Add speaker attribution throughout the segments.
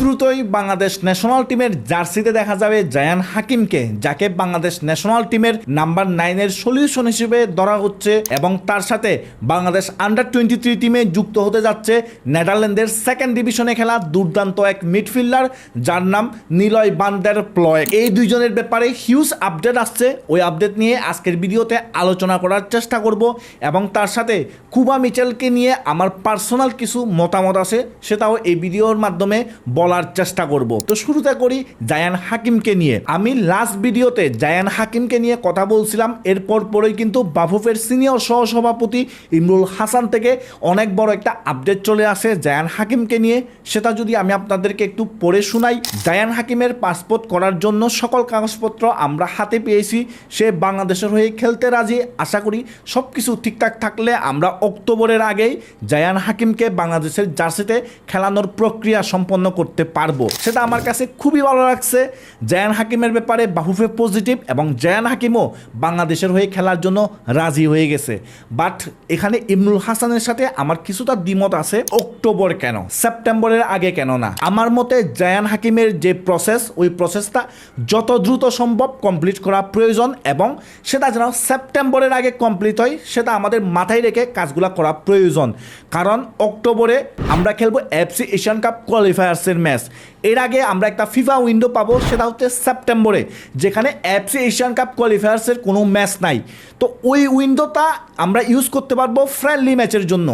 Speaker 1: দ্রুতই বাংলাদেশ ন্যাশনাল টিমের জার্সিতে দেখা যাবে জায়ান হাকিমকে, যাকে বাংলাদেশ ন্যাশনাল টিমের নাম্বার নাইনের সলিউশন হিসেবে ধরা হচ্ছে এবং তার সাথে বাংলাদেশ আন্ডার টোয়েন্টি থ্রি টিমে যুক্ত হতে যাচ্ছে নেদারল্যান্ডের সেকেন্ড ডিভিশনে খেলা দুর্দান্ত এক মিডফিল্ডার যার নাম নিলয় বান্দার প্লয় এই দুইজনের ব্যাপারে হিউজ আপডেট আসছে। ওই আপডেট নিয়ে আজকের ভিডিওতে আলোচনা করার চেষ্টা করব এবং তার সাথে কুবা মিচেলকে নিয়ে আমার পার্সোনাল কিছু মতামত আছে, সেটাও এই ভিডিওর মাধ্যমে বলার চেষ্টা করব। তো শুরুতে করি জায়ান হাকিমকে নিয়ে। আমি লাস্ট ভিডিওতে জায়ান হাকিমকে নিয়ে কথা বলছিলাম। এরপর পরেই কিন্তু বাফুফের সিনিয়র সহসভাপতি ইমরুল হাসান থেকে অনেক বড় একটা আপডেট চলে আসে জায়ান হাকিমকে নিয়ে। সেটা যদি আমি আপনাদেরকে একটু পড়ে শোনাই, জায়ান হাকিমের পাসপোর্ট করার জন্য সকল কাগজপত্র আমরা হাতে পেয়েছি। সে বাংলাদেশের হয়ে খেলতে রাজি। আশা করি সব কিছু ঠিকঠাক থাকলে আমরা অক্টোবরের আগেই জায়ান হাকিমকে বাংলাদেশের জার্সিতে খেলানোর প্রক্রিয়া সম্পন্ন করতে পারব। সেটা আমার কাছে খুবই ভালো লাগছে। জায়ান হাকিমের ব্যাপারে বাহুফে পজিটিভ এবং জায়ান হাকিমও বাংলাদেশের হয়ে খেলার জন্য রাজি হয়ে গেছে। বাট এখানে ইমরুল হাসানের সাথে আমার কিছুটা দ্বিমত আছে, অক্টোবর কেন? সেপ্টেম্বরের আগে কেন না? আমার মতে জায়ান হাকিমের যে প্রসেস ওই প্রসেসটা যত দ্রুত সম্ভব কমপ্লিট করা প্রয়োজন এবং সেটা যেন সেপ্টেম্বরের আগে কমপ্লিট হয়, সেটা আমাদের মাথায় রেখে কাজগুলো করা প্রয়োজন। কারণ অক্টোবরে আমরা খেলব এফসি এশিয়ান কাপ কোয়ালিফায়ার্সের ম্যাচ এর আগে আমরা একটা ফিফা উইন্ডো পাবো, সেটা হচ্ছে সেপ্টেম্বরে, যেখানে অ্যাপসি এশিয়ান কাপ কোয়ালিফায়ার্সের কোনো ম্যাচ নাই। তো ওই উইন্ডোটা আমরা ইউজ করতে পারব ফ্রেন্ডলি ম্যাচের জন্য।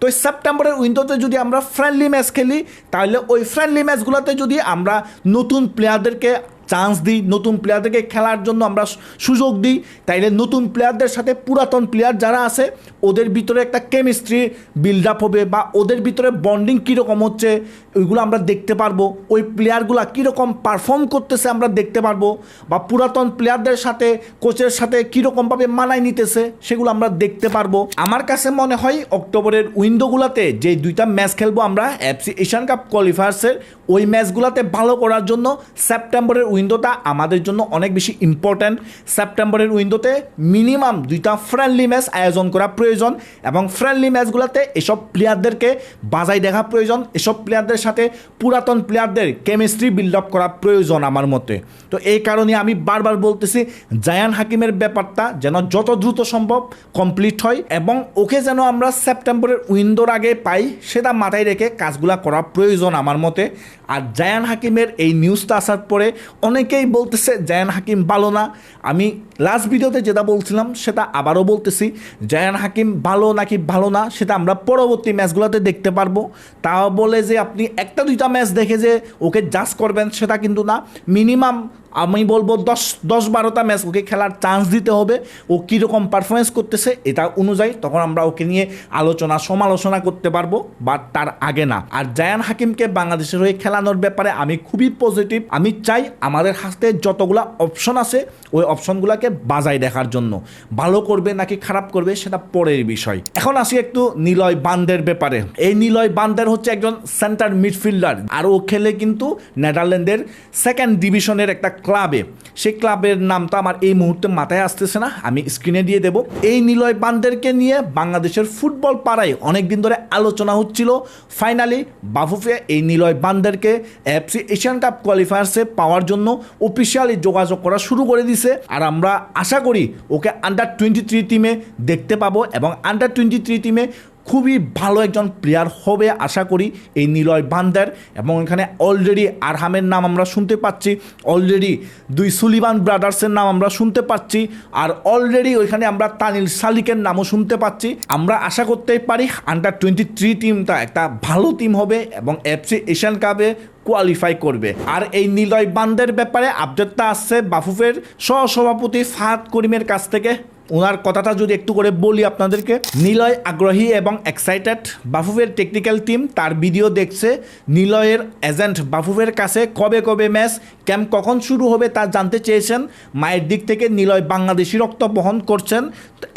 Speaker 1: তো সেপ্টেম্বরের উইন্ডোতে যদি আমরা ফ্রেন্ডলি ম্যাচ খেলি, তাহলে ওই ফ্রেন্ডলি ম্যাচগুলোতে যদি আমরা নতুন প্লেয়ারদেরকে চান্স দিই নতুন প্লেয়ারদেরকে খেলার জন্য, আমরা সুযোগ দিই। তাইলে নতুন প্লেয়ারদের সাথে পুরাতন প্লেয়ার যারা আছে, ওদের ভিতরে একটা কেমিস্ট্রি বিল্ড আপ হবে বা ওদের ভিতরে বন্ডিং কীরকম হচ্ছে, ওইগুলো আমরা দেখতে পারব। ওই প্লেয়ারগুলো কীরকম পারফর্ম করতেছে আমরা দেখতে পারব বা পুরাতন প্লেয়ারদের সাথে কোচের সাথে কীরকমভাবে মানায় নিতেছে, সেগুলো আমরা দেখতে পারব। আমার কাছে মনে হয় অক্টোবরের উইন্ডোগুলোতে যে দুইটা ম্যাচ খেলব আমরা এফসি এশিয়ান কাপ কোয়ালিফায়ার্সের ওই ম্যাচগুলোতে ভালো করার জন্য সেপ্টেম্বরের উইন্ডোটা আমাদের জন্য অনেক বেশি ইম্পর্ট্যান্ট সেপ্টেম্বরের উইন্ডোতে মিনিমাম দুইটা ফ্রেন্ডলি ম্যাচ আয়োজন করা প্রয়োজন এবং ফ্রেন্ডলি ম্যাচগুলোতে এসব প্লেয়ারদেরকে বাজাই দেখা প্রয়োজন। এসব প্লেয়ারদের সাথে পুরাতন প্লেয়ারদের কেমিস্ট্রি বিল্ড আপ করা প্রয়োজন আমার মতে। তো এই কারণে আমি বারবার বলতেছি জায়ান হাকিমের ব্যাপারটা যেন যত দ্রুত সম্ভব কমপ্লিট হয় এবং ওকে যেন আমরা সেপ্টেম্বরের উইন্ডোর আগে পাই, সেটা মাথায় রেখে কাজগুলা করা প্রয়োজন আমার মতে। আর জায়ান হাকিমের এই নিউজটা আসার পরে অনেকেই বলতেছে, জায়ান হাকিম ভালো না। আমি লাস্ট ভিডিওতে যেটা বলছিলাম, সেটা আবারও বলতেছি, জায়ান হাকিম ভালো নাকি ভালো না, সেটা আমরা পরবর্তী ম্যাচগুলোতে দেখতে পারব। তা বলে যে, আপনি একটা দুইটা ম্যাচ দেখে যে ওকে জাজ করবেন, সেটা কিন্তু না। মিনিমাম আমি বলব দশ দশ বারোটা ম্যাচ ওকে খেলার চান্স দিতে হবে। ও কীরকম পারফরমেন্স করতেছে এটা অনুযায়ী তখন আমরা ওকে নিয়ে আলোচনা, সমালোচনা করতে পারব বাট তার আগে না। আর জায়ান হাকিমকে বাংলাদেশের হয়ে খেলানোর ব্যাপারে আমি খুবই পজিটিভ আমি চাই আমাদের হাতে যতগুলা অপশন আছে, ওই অপশনগুলোকে বাজায় দেখার জন্য। ভালো করবে নাকি খারাপ করবে সেটা পরের বিষয়। এখন আসি একটু নিলয় বান্দের ব্যাপারে। এই নিলয় বান্দের হচ্ছে একজন সেন্টার মিডফিল্ডার আর ও খেলে কিন্তু নেদারল্যান্ডের সেকেন্ড ডিভিশনের একটা ক্লাবে। সেই ক্লাবের নামটা আমার এই মুহূর্তে মাথায় আসতেছে না, আমি স্ক্রিনে দিয়ে দেব। এই নিলয় বান্দেরকে নিয়ে বাংলাদেশের ফুটবল পাড়ায় অনেক দিন ধরে আলোচনা হচ্ছিল। ফাইনালি বাফুফে এই নিলয় বান্দেরকে এফসি এশিয়ান কাপ কোয়ালিফায়ার্সে পাওয়ার জন্য অফিসিয়ালি যোগাযোগ করা শুরু করে দিছে। আর আমরা আশা করি ওকে আন্ডার টোয়েন্টি থ্রি টিমে দেখতে পাবো এবং আন্ডার টোয়েন্টি থ্রি টিমে খুবই ভালো একজন প্লেয়ার হবে আশা করি এই নিলয় বান্দার। এবং এখানে অলরেডি আরহামের নাম আমরা শুনতে পাচ্ছি অলরেডি দুই সুলিবান ব্রাদার্সের নাম আমরা শুনতে পাচ্ছি, আর অলরেডি ওইখানে আমরা তানিল শালিকের নামও শুনতে পাচ্ছি। আমরা আশা করতেই পারি আন্ডার টোয়েন্টি থ্রি টিমটা একটা ভালো টিম হবে এবং এফসি এশিয়ান কাপে কোয়ালিফাই করবে। আর এই নিলয় বান্দের ব্যাপারে আপডেটটা আসছে বাফুফের সহসভাপতি ফাহাদ করিমের কাছ থেকে। ওনার কথাটা যদি একটু করে বলি আপনাদেরকে, নিলয় আগ্রহী এবং এক্সাইটেড বাফুফের টেকনিক্যাল টিম তার ভিডিও দেখছে, নিলয়ের এজেন্ট বাফুফের কাছে কবে কবে ম্যাচ ক্যাম্প কখন শুরু হবে তা জানতে চেয়েছেন, মায়ের দিক থেকে নিলয় বাংলাদেশি রক্ত বহন করছেন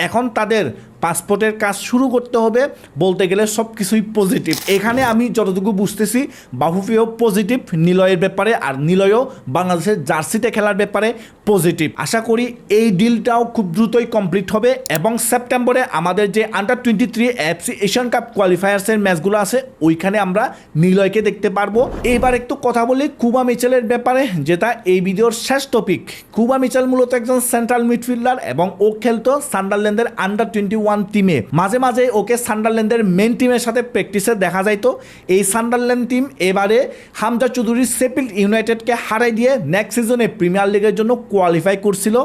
Speaker 1: এখন তাদের পাসপোর্টের কাজ শুরু করতে হবে, বলতে গেলে সব কিছুই পজিটিভ এখানে আমি যতটুকু বুঝতেছি, বাহুফিও পজিটিভ নিলয়ের ব্যাপারে, আর নিলয়ও বাংলাদেশের জার্সিতে খেলার ব্যাপারে পজিটিভ আশা করি এই ডিলটাও খুব দ্রুতই কমপ্লিট হবে, এবং সেপ্টেম্বরে আমাদের যে under twenty three FC Asian cup কোয়ালিফায়ার্সের ম্যাচগুলো আছে, ওইখানে আমরা নিলয়কে দেখতে পারব। এইবার একটু কথা বলি কুবা মিচেলের ব্যাপারে, যেটা এই ভিডিওর শেষ টপিক কুবা মিচেল মূলত একজন সেন্ট্রাল মিডফিল্ডার এবং ও খেলতো সান্ডারল্যান্ডের আন্ডার টোয়েন্টি ওয়ান টিমে মাঝে মাঝে ওকে সান্ডারল্যান্ডের মেন টিমের সাথে প্র্যাকটিসে দেখা যাইতো। এই সান্ডারল্যান্ড টিম এবারে হামজা চৌধুরী সেপিল ইউনাইটেডকে হারাই দিয়ে নেক্সট সিজনে প্রিমিয়ার লিগের জন্য কোয়ালিফাই করছিল।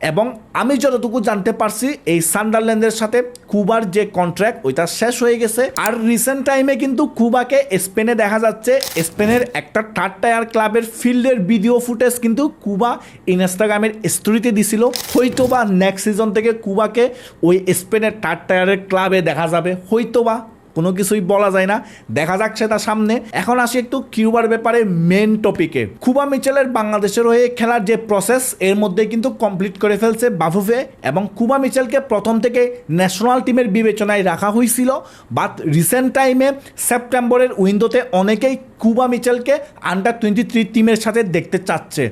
Speaker 1: এবং আমি যতটুকু জানতে পারছি, এই সান্ডারল্যান্ডের সাথে কুবার যে কন্ট্রাক্ট ওইটা শেষ হয়ে গেছে। আর রিসেন্ট টাইমে কিন্তু কুবাকে স্পেনে দেখা যাচ্ছে, স্পেনের একটা থার্ড টায়ার ক্লাবের ফিল্ডের ভিডিও ফুটেজ কিন্তু কুবা ইনস্টাগ্রামের স্টোরিতে দিছিল। হয়তো বা নেক্সট সিজন থেকে কুবাকে ওই স্পেনের থার্ড টায়ারের ক্লাবে দেখা যাবে হয়তো বা কোনো কিছুই বলা যায় না। দেখা যাচ্ছে তার সামনে। এখন আসি একটু কিউবার ব্যাপারে মেন টপিকে খুবা মিচেলের বাংলাদেশের হয়ে খেলার যে প্রসেস এর মধ্যে কিন্তু কমপ্লিট করে ফেলছে বাফুফে এবং খুবা মিচেলকে প্রথম থেকে ন্যাশনাল টিমের বিবেচনায় রাখা হয়েছিল। বাট রিসেন্ট টাইমে সেপ্টেম্বরের উইন্ডোতে অনেকেই কুবা মিচেলকে আন্ডার টোয়েন্টি থ্রি টিমের সাথে দেখতে চাচ্ছে।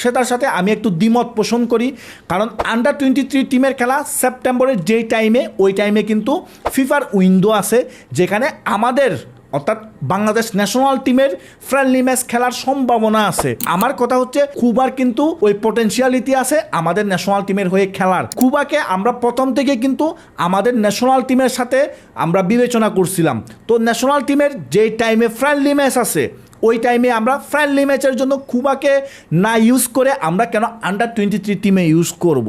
Speaker 1: সে তার সাথে আমি একটু দ্বিমত পোষণ করি, কারণ আন্ডার টোয়েন্টি থ্রি টিমের খেলা সেপ্টেম্বরের যেই টাইমে ওই টাইমে কিন্তু ফিফার উইন্ডো আছে, যেখানে আমাদের অর্থাৎ বাংলাদেশ ন্যাশনাল টিমের ফ্রেন্ডলি ম্যাচ খেলার সম্ভাবনা আছে। আমার কথা হচ্ছে, কুবার কিন্তু ওই পটেন্সিয়ালিটি আছে আমাদের ন্যাশনাল টিমের হয়ে খেলার। কুবাকে আমরা প্রথম থেকে কিন্তু আমাদের ন্যাশনাল টিমের সাথে আমরা বিবেচনা করছিলাম। তো ন্যাশনাল টিমের যে টাইমে ফ্রেন্ডলি ম্যাচ আছে ওই টাইমে আমরা ফ্রেন্ডলি ম্যাচের জন্য কুবাকে না ইউজ করে আমরা কেন আন্ডার টোয়েন্টি থ্রি টিমে ইউজ করব?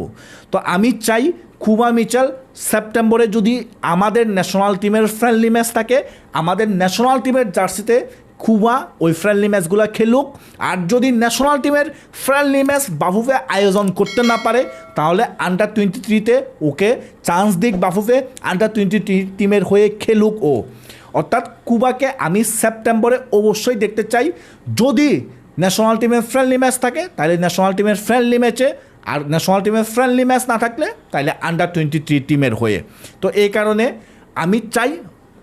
Speaker 1: তো আমি চাই কুবা মিচাল সেপ্টেম্বরে যদি আমাদের ন্যাশনাল টিমের ফ্রেন্ডলি ম্যাচ থাকে, আমাদের ন্যাশনাল টিমের জার্সিতে খুবা ওই ফ্রেন্ডলি ম্যাচগুলো খেলুক। আর যদি ন্যাশনাল টিমের ফ্রেন্ডলি ম্যাচ বাফুফে আয়োজন করতে না পারে, তাহলে আন্ডার টোয়েন্টি থ্রিতে ওকে চান্স দিক বাফুফে আন্ডার টোয়েন্টি টিমের হয়ে খেলুক ও। অর্থাৎ কুবাকে আমি সেপ্টেম্বরে অবশ্যই দেখতে চাই। যদি ন্যাশনাল টিমের ফ্রেন্ডলি ম্যাচ থাকে, তাহলে ন্যাশনাল টিমের ফ্রেন্ডলি ম্যাচে আর ন্যাশনাল টিমের ফ্রেন্ডলি ম্যাচ না থাকলে, তাহলে আন্ডার টোয়েন্টি থ্রি টিমের হয়ে। তো এই কারণে আমি চাই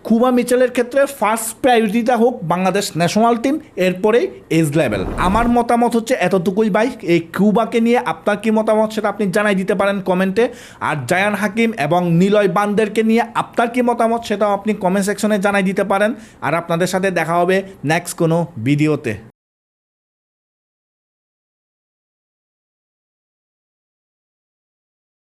Speaker 1: কুবা মিচেলের ক্ষেত্রে ফার্স্ট প্রায়োরিটিটা হোক বাংলাদেশ ন্যাশনাল টিম এরপরেই এজ লেভেল আমার মতামত হচ্ছে এতটুকুই বাই এই কিউবাকে নিয়ে আপনার কি মতামত সেটা আপনি জানাই দিতে পারেন কমেন্টে। আর জায়ান হাকিম এবং নিলয় বান্দেরকে নিয়ে আপনার কি মতামত সেটাও আপনি কমেন্ট সেকশনে জানাই দিতে পারেন। আর আপনাদের সাথে দেখা হবে নেক্সট কোনো ভিডিওতে